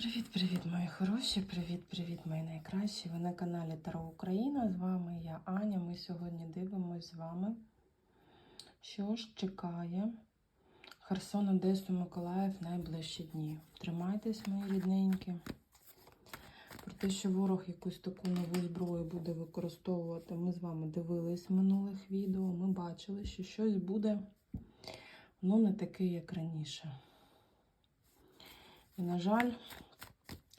Привіт-привіт, мої хороші! Привіт-привіт, мої найкращі! Ви на каналі Таро Україна. З вами я Аня. Ми сьогодні дивимося з вами, що ж чекає Херсон, Одесу, Миколаїв в найближчі дні. Тримайтесь, мої рідненькі. Про те, що ворог якусь таку нову зброю буде використовувати, ми з вами дивились в минулих відео. Ми бачили, що щось буде ну, не таке, як раніше. І, на жаль,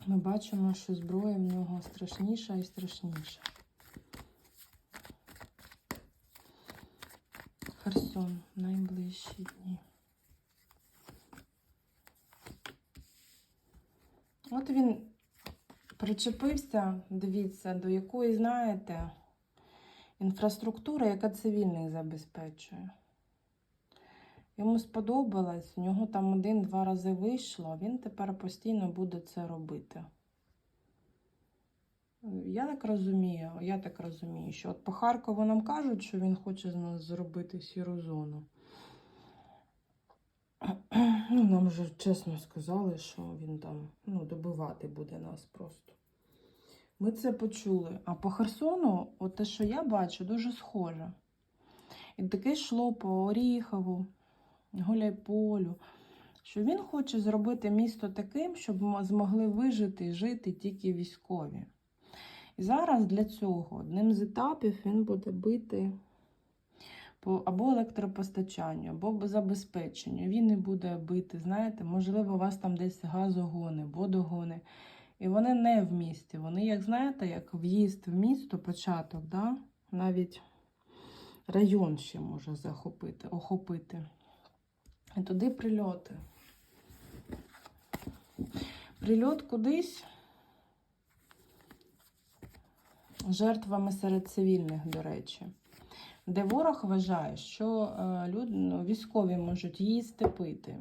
ми бачимо, що зброя в нього страшніша і страшніша. Херсон найближчі дні. От він причепився, дивіться, до якої, знаєте, інфраструктури, яка цивільних забезпечує. Йому сподобалось, у нього там один-два рази вийшло, він тепер постійно буде це робити. Я так розумію, я так розумію, що от по Харкову нам кажуть, що він хоче з нас зробити сіру зону. Ну, нам вже чесно сказали, що він там ну, добивати буде нас просто. Ми це почули. А по Херсону, от те, що я бачу, дуже схоже. І таке йшло по Оріхову. Гуляйполю, що він хоче зробити місто таким, щоб змогли вижити і жити тільки військові. І зараз для цього одним з етапів він буде бити по або електропостачанню, або забезпеченню. Він не буде бити, знаєте, можливо, у вас там десь газогони, водогони. І вони не в місті. Вони, як знаєте, як в'їзд в місто, початок, да? навіть район ще може захопити, охопити. І туди прильоти. Прильот кудись жертвами серед цивільних, до речі, де ворог вважає, що е, люд, ну, військові можуть їсти, пити.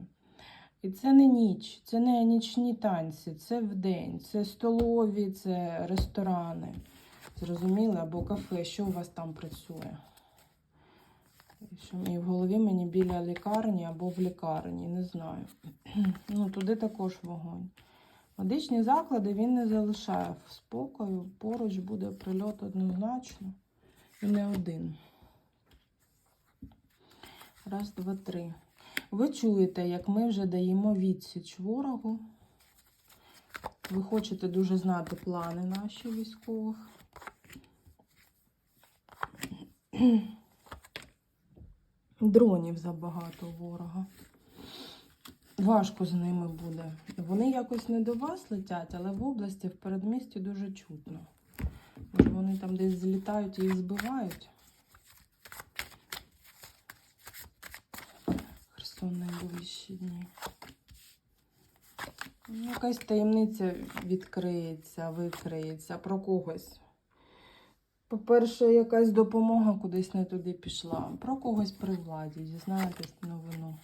І це не ніч, це не нічні танці, це вдень, це столові, це ресторани. Зрозуміли, або кафе, що у вас там працює. Що і в голові мені біля лікарні або в лікарні, не знаю. Ну, туди також вогонь. Медичні заклади він не залишає в спокою. Поруч буде прильот однозначно. І не один. Раз, два, три. Ви чуєте, як ми вже даємо відсіч ворогу. Ви хочете дуже знати плани наші військових. Дронів забагато ворога. Важко з ними буде. Вони якось не до вас летять, але в області, в передмісті дуже чутно. Може, вони там десь злітають і їх збивають. Херсон найближчі дні. Ну, Якась таємниця відкриється, викриється про когось. По-перше, якась допомога кудись не туди пішла. Про когось при владі, дізнаєтесь новину.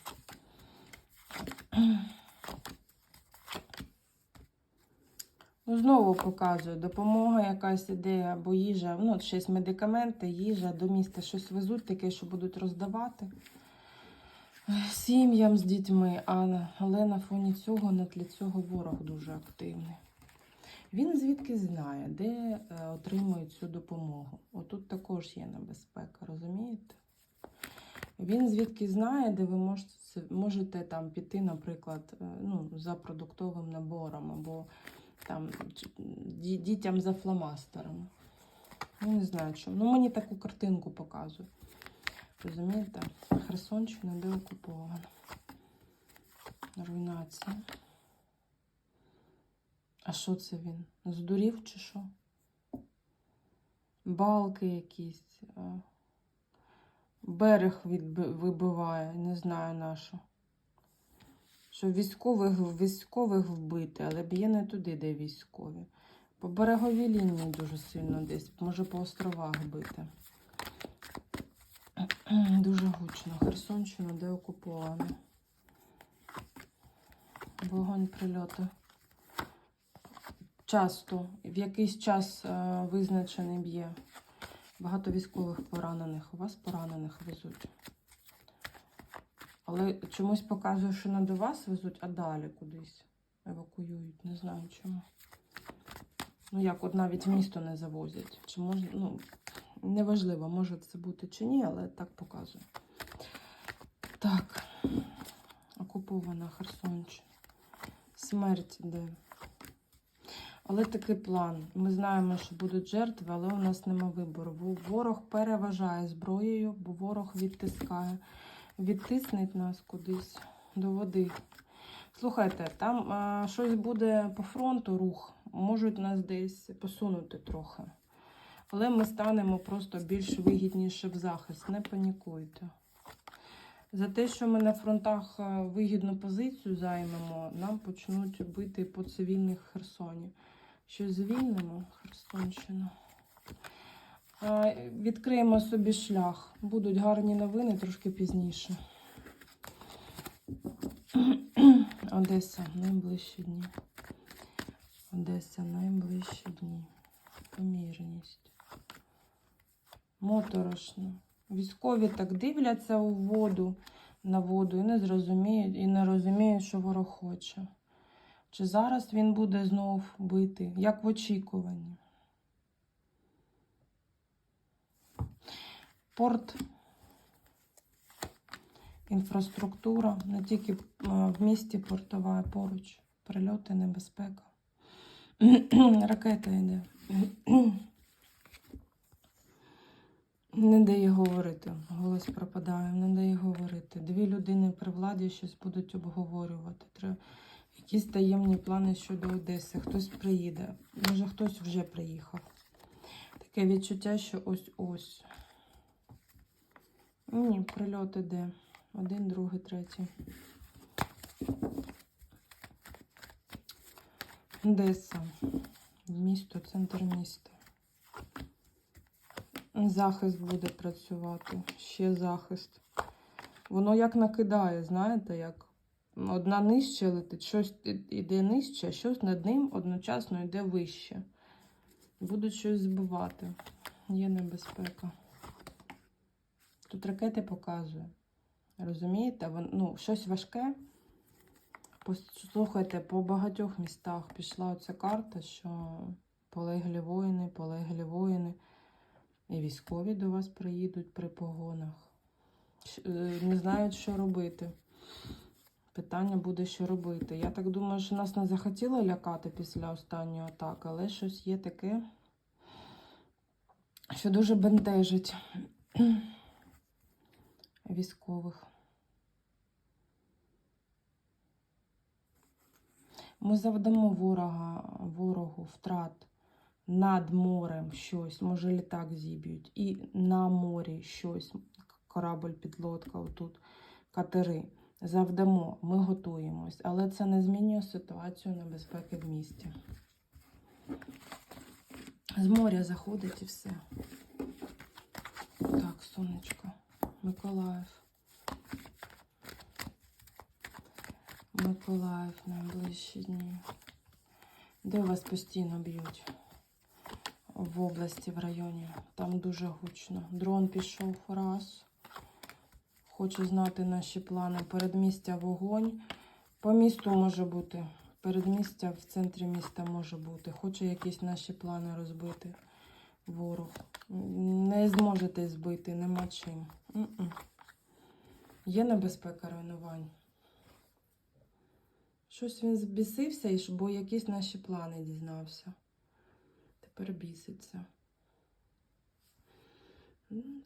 Ну, знову показую, допомога якась іде або їжа, ну, щось медикаменти, їжа до міста щось везуть, таке, що будуть роздавати сім'ям з дітьми. Але на фоні цього, на тлі цього ворог дуже активний. Він звідки знає, де е, отримують цю допомогу. Отут також є небезпека, розумієте? Він звідки знає, де ви можете, можете там піти, наприклад, е, ну, за продуктовим набором або там дітям за фломастером. Ну, не знаю чому. Ну, мені таку картинку показує. Розумієте? Херсонщина де окупована. Руйнація. А що це він? Здурів чи що? Балки якісь. Берег вибиває, не знаю на що. Що військових, військових вбити, але б'є не туди, де військові. По береговій лінії дуже сильно десь, може по островах бити. Дуже гучно. Херсонщина, де окупована. Вогонь прильоти. Часто, в якийсь час е, визначений б'є. Багато військових поранених. У вас поранених везуть. Але чомусь показує, що не до вас везуть, а далі кудись. евакуюють, не знаю чому. Ну як, от навіть в місто не завозять. Чи можна, ну, неважливо, може це бути чи ні, але так показує. Так, окупована Херсонщина. Смерть де. Але такий план. Ми знаємо, що будуть жертви, але у нас нема вибору. Бо Ворог переважає зброєю, бо ворог відтискає. Відтиснить нас кудись до води. Слухайте, там а, щось буде по фронту, рух. Можуть нас десь посунути трохи. Але ми станемо просто більш вигідніше в захист. Не панікуйте. За те, що ми на фронтах вигідну позицію займемо, нам почнуть бити по цивільних Херсоні. Що звільнимо Херсонщину. Відкриємо собі шлях. Будуть гарні новини трошки пізніше. Одеса найближчі дні. Одеса найближчі дні. Помірність. Моторошно. Військові так дивляться у воду на воду і не зрозуміють, і не розуміють, що ворог хоче. Чи зараз він буде знов бити, як в очікуванні? Порт, інфраструктура, не тільки е, в місті портова, а поруч. Прильоти, небезпека. Ракета йде. Не дає говорити. Голос пропадає, не дає говорити. Дві людини при владі щось будуть обговорювати. Треба якісь таємні плани щодо Одеси. Хтось приїде. Може, хтось вже приїхав. Таке відчуття, що ось-ось. Ні, прильот іде. Один, другий, третій. Одеса. Місто, центр міста. Захист буде працювати. Ще захист. Воно як накидає, знаєте, як одна нижче летить, щось іде нижче, а щось над ним одночасно йде вище. Будуть щось збивати. Є небезпека. Тут ракети показує. Розумієте? Вон, ну, щось важке. Послухайте, по багатьох містах пішла оця карта, що полеглі воїни, полеглі воїни. І військові до вас приїдуть при погонах. Е, Не знають, що робити. Питання буде, що робити. Я так думаю, що нас не захотіли лякати після останньої атаки, але щось є таке, що дуже бентежить військових. Ми завдамо ворога, ворогу втрат над морем щось, може літак зіб'ють, і на морі щось, корабль, підлодка, отут, катери. Завдамо, ми готуємось, але це не змінює ситуацію небезпеки в місті. З моря заходить і все. Так, сонечко. Миколаїв. Миколаїв найближчі дні. Де вас постійно б'ють? В області, в районі. Там дуже гучно. Дрон пішов раз. Хочу знати наші плани. Передмістя вогонь. По місту може бути. Передмістя в центрі міста може бути. Хоче якісь наші плани розбити. Ворог. Не зможете збити, нема чим. М-м. Є небезпека руйнувань. Щось він збісився, бо якісь наші плани дізнався. Тепер біситься. М,